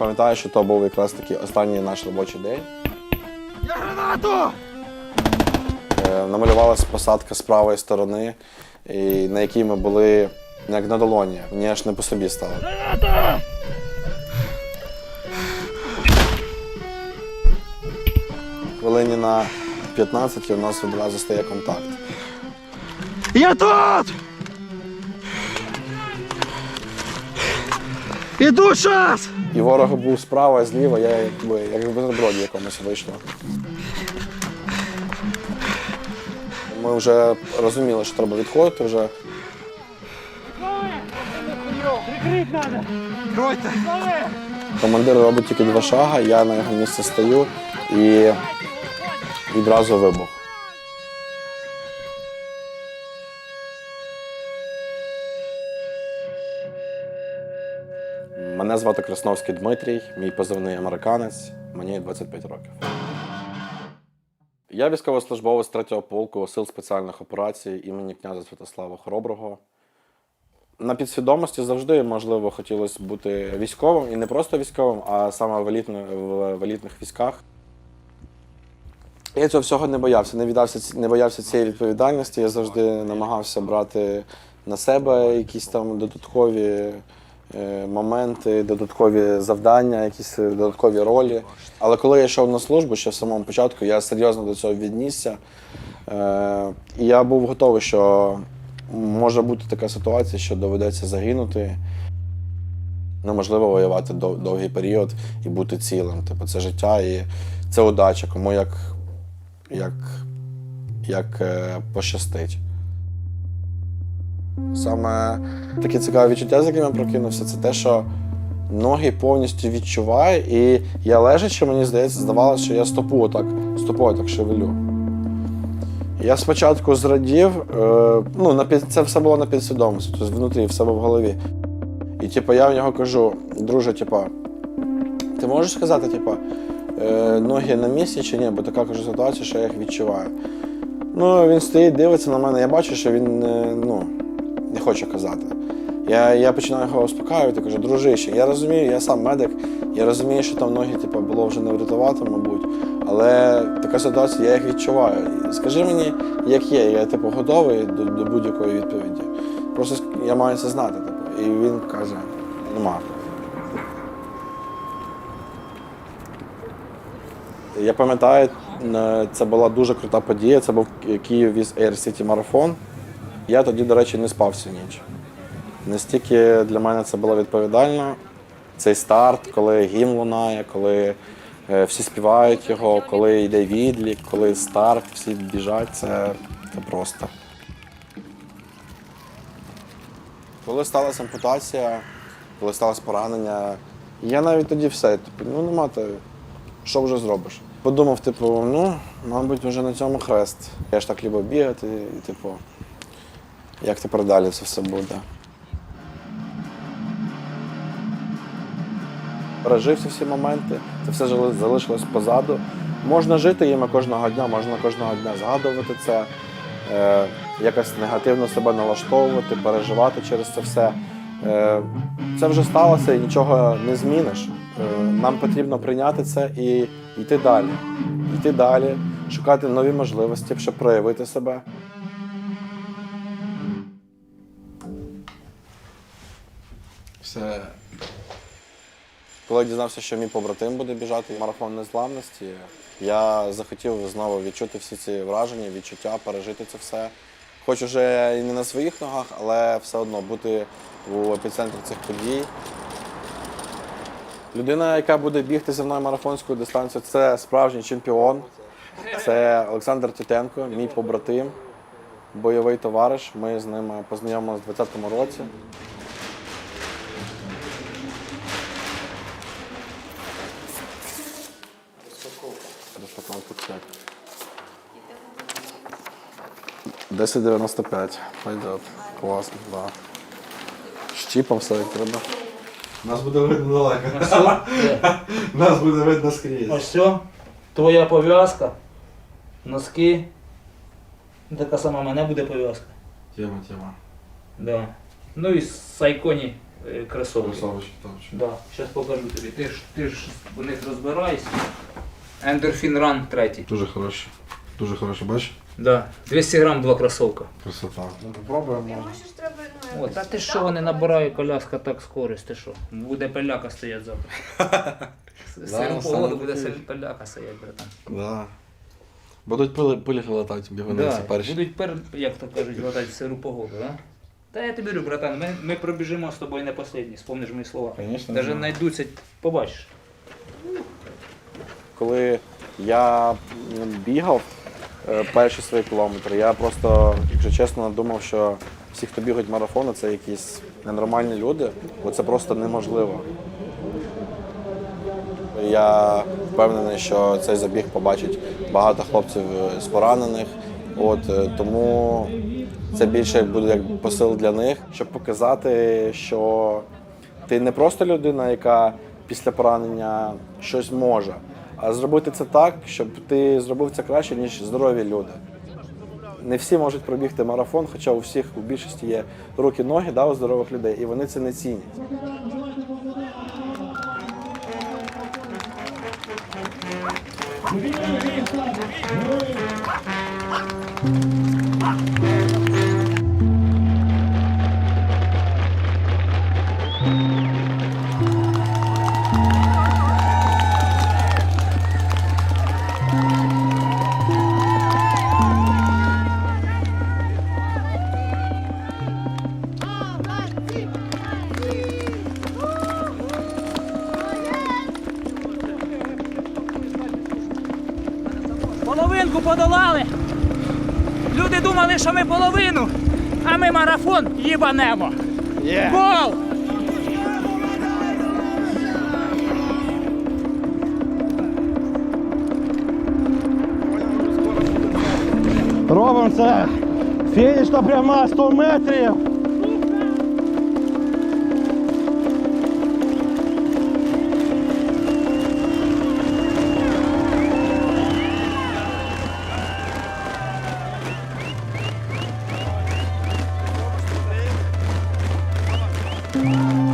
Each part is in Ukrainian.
Пам'ятаю, що то був якраз таки останній наш робочий день. Я гранату! Е, Намалювалася посадка з правої сторони, і на якій ми були як на долоні. Мені аж не по собі стало. Граната! Хвилині на 15 у нас одразу стає контакт. Я тут! Іду час! І ворог був справа, зліва, я якби як в бутерброді якомусь вийшло. Ми вже розуміли, що треба відходити вже. Командир робить тільки два шаги, я на його місце стою і відразу вибух. Мене звати Красновський Дмитрій, мій позивний американець, мені 25 років. Я військовослужбовець 3-го полку Сил спеціальних операцій імені князя Святослава Хороброго. На підсвідомості завжди можливо хотілося бути військовим і не просто військовим, а саме в, елітно, в, елітних військах. Я цього всього не боявся, не, віддався, не боявся цієї відповідальності. Я завжди намагався брати на себе якісь там додаткові моменти, додаткові завдання, якісь е, додаткові ролі. Але коли я йшов на службу ще в самому початку, я серйозно до цього віднісся. Е, і я був готовий, що може бути така ситуація, що доведеться загинути. Неможливо воювати довгий період і бути цілим. Типу, це життя і це удача, кому як, як, як е, пощастить. Саме таке цікаве відчуття, з яким я прокинувся, це те, що ноги повністю відчуваю, і я лежачи, мені здається, здавалося, що я стопу отак, стопу отак шевелю. Я спочатку зрадів, е, ну, на під, це все було на підсвідомості, тобто внутрі, в себе в голові. І типу, я в нього кажу, друже, типу, ти можеш сказати, типу, е, ноги на місці чи ні, бо така кажу ситуація, що я їх відчуваю. Ну, він стоїть, дивиться на мене, я бачу, що він е, ну, хоче казати. Я, я починаю його успокаювати, кажу, дружище, я розумію, я сам медик, я розумію, що там ноги типу, було вже не врятувати, мабуть. Але така ситуація, я їх відчуваю. Скажи мені, як є, я типу готовий до, до будь-якої відповіді. Просто я маю це знати. Типу. І він каже, нема. Я пам'ятаю, е, це була дуже крута подія. Це був Київ віз Air City марафон. Я тоді, до речі, не спав всю ніч. Настільки для мене це було відповідально. Цей старт, коли гімн лунає, коли е, всі співають його, коли йде відлік, коли старт, всі біжать, це, це просто. Коли сталася ампутація, коли сталося поранення, я навіть тоді все, типу, ну нема то, що вже зробиш. Подумав, типу, ну, мабуть, вже на цьому хрест. Я ж так любив бігати, і, типу, як тепер далі це все буде. Пережив всі моменти, це все залишилось позаду. Можна жити їми кожного дня, можна кожного дня згадувати це, е, якось негативно себе налаштовувати, переживати через це все. Е, це вже сталося і нічого не зміниш. Е, нам потрібно прийняти це і йти далі. Йти далі, шукати нові можливості, щоб проявити себе. Все. Коли я дізнався, що мій побратим буде біжати марафон незламності, я захотів знову відчути всі ці враження, відчуття, пережити це все. Хоч уже і не на своїх ногах, але все одно бути у епіцентрі цих подій. Людина, яка буде бігти зі мною марафонську дистанцію, це справжній чемпіон. Це Олександр Тітенко, мій побратим, бойовий товариш. Ми з ним познайомилися у 2020 році. 1095. Пойдет. Класно, да. Щіпом все як треба. Нас буде видно далеко. Нас буде видно скрізь. Ось все. Твоя пов'язка, носки. Така сама в мене буде пов'язка. Тема, тема. Да. Ну і сайконі е, кросовки. Да, зараз покажу тобі. Ти ж, ти ж у них розбираєшся. Ендорфін Ран третій. Дуже хороше. Дуже хороше, бачиш? Да. 200 грам два кросовка. Красота. Ну попробуємо. Можеш треба, ну, О, та ти що вони набирає коляска так скорість, ти що? Буде пеляка стоять завтра. Сиру саме погоду буде сир пеляка стоять, братан. Да. Будуть пили, пилі летати, бігуниці Да, перші. будуть пер, як то кажуть, латати сиру погоду, да? Та я тобі говорю, братан, ми, ми пробіжимо з тобою не останні, спомниш мої слова. Конечно, Даже да. знайдуться, побачиш. Коли я м, бігав перші свої кілометри, я просто, якщо чесно, думав, що всі, хто бігають марафони, це якісь ненормальні люди, бо це просто неможливо. Я впевнений, що цей забіг побачить багато хлопців е, з поранених. От е, тому це більше буде як посил для них, щоб показати, що ти не просто людина, яка після поранення щось може, а зробити це так, щоб ти зробив це краще, ніж здорові люди. Не всі можуть пробігти марафон, хоча у всіх у більшості є руки, ноги да, у здорових людей, і вони це не цінять. Половинку подолали. Люди думали, що ми половину, а ми марафон їбанемо. Гол! Робимо це. Фінішна пряма 100 метрів. Ми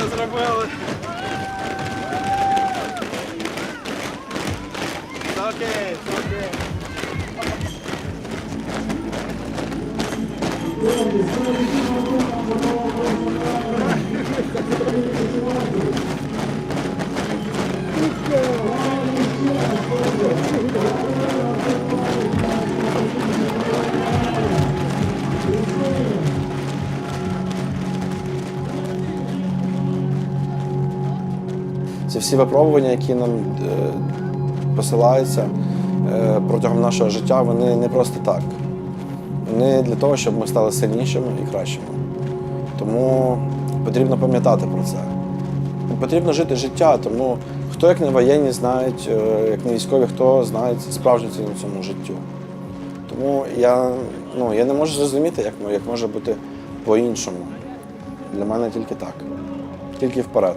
це зробили. Окей, окей. Це всі випробування, які нам е, посилаються е, протягом нашого життя, вони не просто так. Вони для того, щоб ми стали сильнішими і кращими. Тому потрібно пам'ятати про це. Потрібно жити життя, тому хто як не воєнні знають, е, як не військові, хто знає справжню ціну цьому життю. Тому я, ну, я не можу зрозуміти, як, як може бути по-іншому. Для мене тільки так. Тільки вперед.